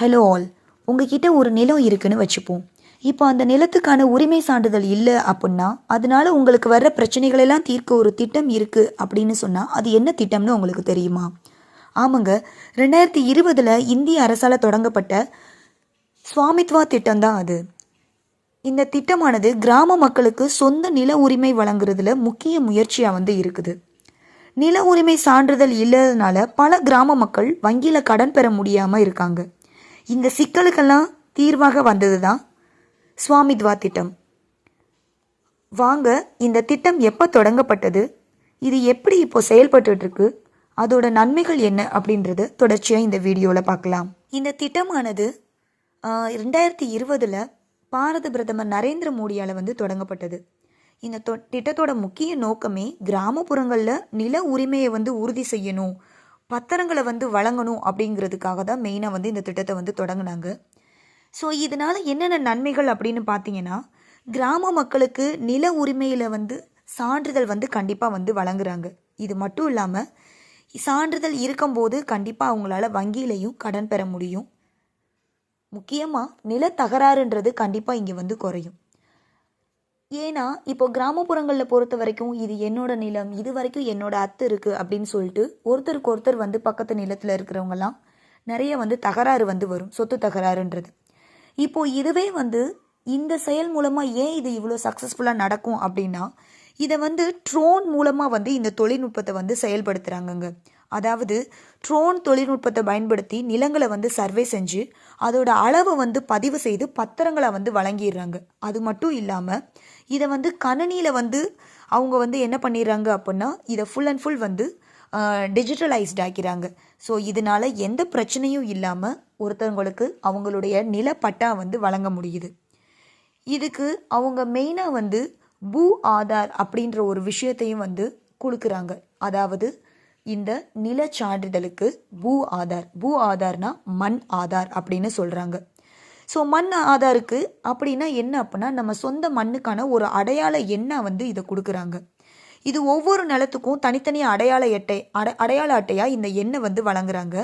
Hello all உங்ககிட்ட ஒரு நிலம் இருக்குன்னு வச்சுப்போம். இப்போ அந்த நிலத்துக்கான உரிமை சான்றிதழ் இல்லை அப்படின்னா அதனால உங்களுக்கு வர்ற பிரச்சனைகளெல்லாம் தீர்க்க ஒரு திட்டம் இருக்குது அப்படின்னு சொன்னால் அது என்ன திட்டம்னு உங்களுக்கு தெரியுமா? ஆமாங்க. ரெண்டாயிரத்தி இருபதில் இந்திய அரசால் தொடங்கப்பட்ட சுவாமித்வா திட்டம் தான் அது. இந்த திட்டமானது கிராம மக்களுக்கு சொந்த நில உரிமை வழங்குறதுல முக்கிய முயற்சியாக வந்து இருக்குது. நில உரிமை சான்றிதழ் இல்லாதனால பல கிராம மக்கள் வங்கியில் கடன் பெற முடியாமல் இருக்காங்க. இந்த சிக்கலுக்கெல்லாம் தீர்வாக வந்தது தான் சுவாமித்வா திட்டம். வாங்க இந்த திட்டம் எப்போ தொடங்கப்பட்டது? இது எப்படி இப்போ செயல்பட்டுருக்கு அதோட நன்மைகள் என்ன அப்படின்றது தொடர்ச்சியாக இந்த வீடியோவில் பார்க்கலாம். இந்த திட்டமானது ரெண்டாயிரத்தி இருபதில் பாரத பிரதமர் நரேந்திர மோடியால் வந்து தொடங்கப்பட்டது. இந்த தொ- திட்டத்தோட முக்கிய நோக்கமே கிராமப்புறங்களில் நில உரிமையை வந்து உறுதி செய்யணும் பத்திரங்களை வந்து வழங்கணும் அப்படிங்கிறதுக்காக தான் மெயினாக வந்து இந்த திட்டத்தை வந்து தொடங்கினாங்க. ஸோ இதனால் என்னென்ன நன்மைகள் அப்படின்னு பார்த்தீங்கன்னா கிராம மக்களுக்கு நில உரிமையில் வந்து சான்றிதழ் வந்து கண்டிப்பாக வந்து வழங்குறாங்க. இது மட்டும் இல்லாமல் சான்றிதழ் இருக்கும்போது கண்டிப்பாக அவங்களால வங்கியிலையும் கடன் பெற முடியும். முக்கியமாக நில தகராறுன்றது கண்டிப்பாக இங்கே வந்து குறையும். ஏன்னா இப்போ கிராமப்புறங்களில் பொறுத்த வரைக்கும் இது என்னோட நிலம் இது வரைக்கும் என்னோட அத்து இருக்குது அப்படின்னு சொல்லிட்டு ஒருத்தருக்கு ஒருத்தர் வந்து பக்கத்து நிலத்தில் இருக்கிறவங்கலாம் நிறைய வந்து தகராறு வந்து வரும் சொத்து தகராறுன்றது. இப்போ இதுவே வந்து இந்த செயல் மூலமாக ஏன் இது இவ்வளோ சக்ஸஸ்ஃபுல்லாக நடக்கும் அப்படின்னா இதை வந்து ட்ரோன் மூலமாக வந்து இந்த தொழில்நுட்பத்தை வந்து செயல்படுத்துகிறாங்கங்க அதாவது ட்ரோன் தொழில்நுட்பத்தை பயன்படுத்தி நிலங்களை வந்து சர்வே செஞ்சு அதோட அளவை வந்து பதிவு செய்து பத்திரங்களை வந்து வழங்கிடுறாங்க. அது மட்டும் இல்லாமல் இதை வந்து கணனியில் வந்து அவங்க வந்து என்ன பண்ணிடுறாங்க அப்படின்னா இதை ஃபுல் அண்ட் ஃபுல் வந்து டிஜிட்டலைஸ்ட் ஆக்கிறாங்க ஸோ இதனால் எந்த பிரச்சனையும் இல்லாமல் ஒருத்தவங்களுக்கு அவங்களுடைய நிலப்பட்டா வந்து வழங்க முடியுது. இதுக்கு அவங்க மெயினாக வந்து பூ ஆதார் அப்படின்ற ஒரு விஷயத்தையும் வந்து கொடுக்குறாங்க. அதாவது இந்த நிலச்சான்றிதழுக்கு பூ ஆதார். பூ ஆதார்னா மண் ஆதார் அப்படின்னு சொல்கிறாங்க ஸோ மண் ஆதாருக்கு அப்படின்னா என்ன அப்படின்னா நம்ம சொந்த மண்ணுக்கான ஒரு அடையாள எண்ணை வந்து இதை கொடுக்குறாங்க. இது ஒவ்வொரு நிலத்துக்கும் தனித்தனி அடையாள அட்டை அட அடையாள அட்டையாக இந்த எண்ணை வந்து வழங்குறாங்க.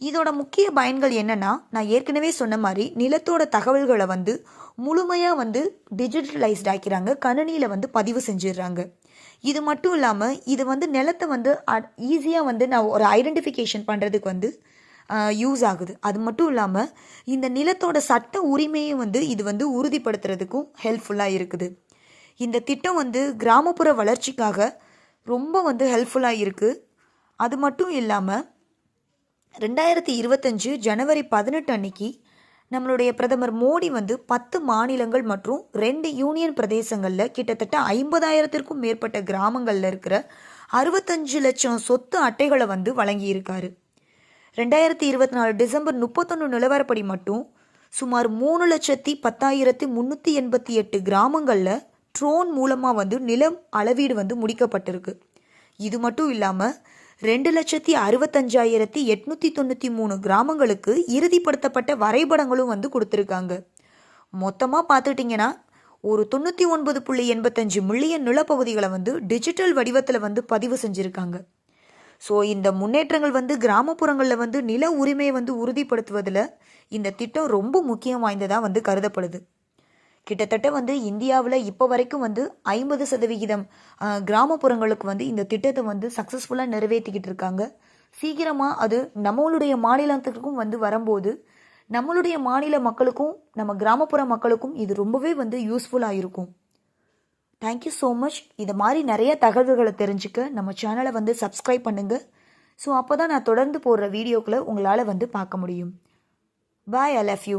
இதோட முக்கிய பயன்கள் என்னென்னா நான் ஏற்கனவே சொன்ன மாதிரி நிலத்தோட தகவல்களை வந்து முழுமையாக வந்து டிஜிட்டலைஸ்ட் ஆக்கிறாங்க. கணினியில் வந்து பதிவு செஞ்சிடுறாங்க. இது மட்டும் இல்லாமல் இது வந்து நிலத்தை வந்து ஈஸியாக வந்து நான் ஒரு ஐடென்டிஃபிகேஷன் பண்ணுறதுக்கு வந்து யூஸ் ஆகுது. அது மட்டும் இல்லாமல் இந்த நிலத்தோட சட்ட உரிமையை வந்து இது வந்து உறுதிப்படுத்துறதுக்கும் ஹெல்ப்ஃபுல்லாக இருக்குது. இந்த திட்டம் வந்து கிராமப்புற வளர்ச்சிக்காக ரொம்ப வந்து ஹெல்ப்ஃபுல்லாக இருக்குது அது மட்டும் இல்லாமல் ரெண்டாயிரத்தி இருபத்தஞ்சு ஜனவரி பதினெட்டு அன்னைக்கு நம்மளுடைய பிரதமர் மோடி வந்து பத்து மாநிலங்கள் மற்றும் ரெண்டு யூனியன் பிரதேசங்களில் கிட்டத்தட்ட ஐம்பதாயிரத்திற்கும் மேற்பட்ட கிராமங்களில் இருக்கிற அறுபத்தஞ்சு லட்சம் சொத்து அட்டைகளை வந்து வழங்கியிருக்காரு. ரெண்டாயிரத்தி இருபத்தி நாலு டிசம்பர் முப்பத்தொன்று நிலவரப்படி மட்டும் சுமார் மூணு லட்சத்தி பத்தாயிரத்தி முந்நூற்றி எண்பத்தி எட்டு கிராமங்களில் ட்ரோன் மூலமாக வந்து நிலம் அளவீடு வந்து முடிக்கப்பட்டிருக்கு. இது மட்டும் இல்லாமல் ரெண்டு லட்சத்தி அறுபத்தஞ்சாயிரத்தி எட்நூற்றி தொண்ணூற்றி மூணு கிராமங்களுக்கு இறுதிப்படுத்தப்பட்ட வரைபடங்களும் வந்து கொடுத்துருக்காங்க. மொத்தமாக பார்த்துட்டிங்கன்னா ஒரு தொண்ணூற்றி ஒன்பது புள்ளி எண்பத்தஞ்சு மில்லியன் நிலப்பகுதிகளை வந்து டிஜிட்டல் வடிவத்தில் வந்து பதிவு செஞ்சுருக்காங்க. ஸோ இந்த முன்னேற்றங்கள் வந்து கிராமப்புறங்களில் வந்து நில உரிமையை வந்து உறுதிப்படுத்துவதில் இந்த திட்டம் ரொம்ப முக்கியம் வாய்ந்ததாக வந்து கருதப்படுது. கிட்டத்தட்ட வந்து இந்தியாவில் இப்போ வரைக்கும் வந்து ஐம்பது சதவிகிதம் கிராமப்புறங்களுக்கு வந்து இந்த திட்டத்தை வந்து சக்ஸஸ்ஃபுல்லாக நிறைவேற்றிக்கிட்டு இருக்காங்க. சீக்கிரமாக அது நம்மளுடைய மாநிலத்துக்கும் வந்து வரும்போது நம்மளுடைய மாநில மக்களுக்கும் நம்ம கிராமப்புற மக்களுக்கும் இது ரொம்பவே வந்து யூஸ்ஃபுல்லாக இருக்கும். தேங்க்யூ ஸோ மச் இது மாதிரி நிறைய தகவல்களை தெரிஞ்சுக்க நம்ம சேனலை வந்து சப்ஸ்கிரைப் பண்ணுங்கள் ஸோ அப்போ தான் நான் தொடர்ந்து போடுற வீடியோக்களை உங்களால் வந்து பார்க்க முடியும். பாய் ஐ லவ் யூ